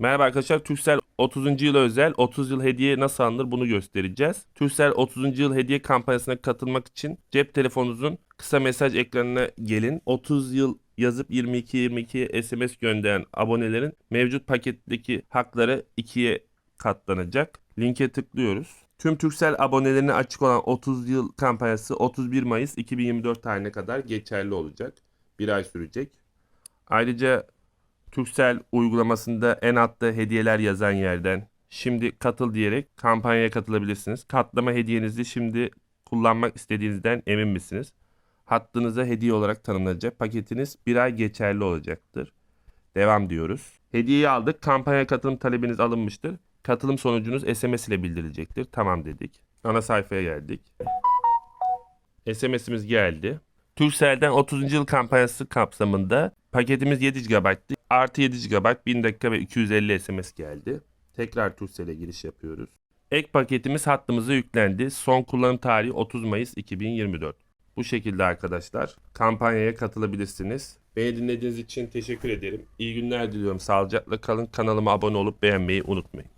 Merhaba arkadaşlar. Turkcell 30. yıla özel 30 yıl hediye nasıl alınır bunu göstereceğiz. Turkcell 30. yıl hediye kampanyasına katılmak için cep telefonunuzun kısa mesaj ekranına gelin. 30 yıl yazıp 22-22 SMS gönderen abonelerin mevcut paketteki hakları ikiye katlanacak. Linke tıklıyoruz. Tüm Turkcell abonelerine açık olan 30 yıl kampanyası 31 Mayıs 2024 tarihine kadar geçerli olacak. Bir ay sürecek. Ayrıca Turkcell uygulamasında en altta hediyeler yazan yerden şimdi katıl diyerek kampanyaya katılabilirsiniz. Katlama hediyenizi şimdi kullanmak istediğinizden emin misiniz? Hattınıza hediye olarak tanımlanacak paketiniz bir ay geçerli olacaktır. Devam diyoruz. Hediyeyi aldık. Kampanyaya katılım talebiniz alınmıştır. Katılım sonucunuz SMS ile bildirilecektir. Tamam dedik. Ana sayfaya geldik. SMS'imiz geldi. Turkcell'den 30. yıl kampanyası kapsamında paketimiz 7 GB'tı. Artı 7 GB 1000 dakika ve 250 SMS geldi. Tekrar Turkcell'e giriş yapıyoruz. Ek paketimiz hattımıza yüklendi. Son kullanım tarihi 30 Mayıs 2024. Bu şekilde arkadaşlar kampanyaya katılabilirsiniz. Beni dinlediğiniz için teşekkür ederim. İyi günler diliyorum. Sağlıcakla kalın. Kanalıma abone olup beğenmeyi unutmayın.